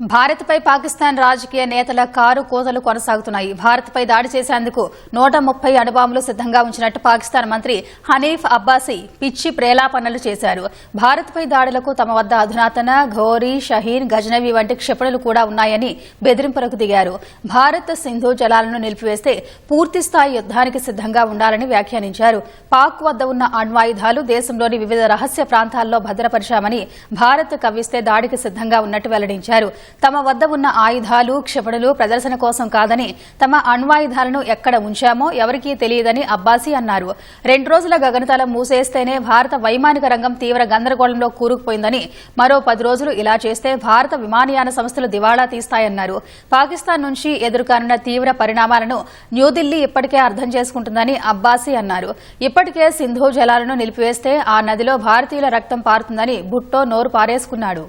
భారత్పై పాకిస్తాన్ రాజకీయ నేతల కారు కోతలు కొనసాగుతున్నాయి. భారత్పై దాడి చేసేందుకు నూట ముప్పై అణుబాంబులు సిద్ధంగా ఉంచినట్టు పాకిస్తాన్ మంత్రి హనీఫ్ అబ్బాసీ పిచ్చి ప్రేలాపనలు చేశారు. భారత్పై దాడులకు తమ వద్ద అధునాతన ఘోరీ షహీన్ గజనవి వంటి క్షిపణులు కూడా ఉన్నాయని బెదిరింపులకు దిగారు. భారత్ సింధు జలాలను నిలిపివేస్తే పూర్తిస్థాయి యుద్దానికి సిద్ధంగా ఉండాలని వ్యాఖ్యానించారు. పాక్ వద్ద ఉన్న అణ్వాయుధాలు దేశంలోని వివిధ రహస్య ప్రాంతాల్లో భద్రపరిచామని భారత్ కవ్విస్తే దాడికి సిద్ధంగా ఉన్నట్టు వెల్లడించారు. తమ వద్ద ఉన్న ఆయుధాలు క్షిపణులు ప్రదర్శన కోసం కాదని తమ అణ్వాయుధాలను ఎక్కడ ఉంచామో ఎవరికీ తెలియదని అబ్బాసీ అన్నారు. రెండు రోజుల గగనతలం మూసేస్తేనే భారత వైమానిక రంగం తీవ్ర గందరగోళంలో కూరుకుపోయిందని మరో పది రోజులు ఇలా చేస్తే భారత విమానయాన సంస్థలు దివాళా తీస్తాయన్నారు. పాకిస్తాన్ నుంచి ఎదుర్కానున్న తీవ్ర పరిణామాలను న్యూఢిల్లీ ఇప్పటికే అర్థం చేసుకుంటుందని అబ్బాసీ అన్నారు. ఇప్పటికే సింధు జలాలను నిలిపివేస్తే ఆ నదిలో భారతీయుల రక్తం పారుతుందని భుట్టో నోరు పారేసుకున్నాడు.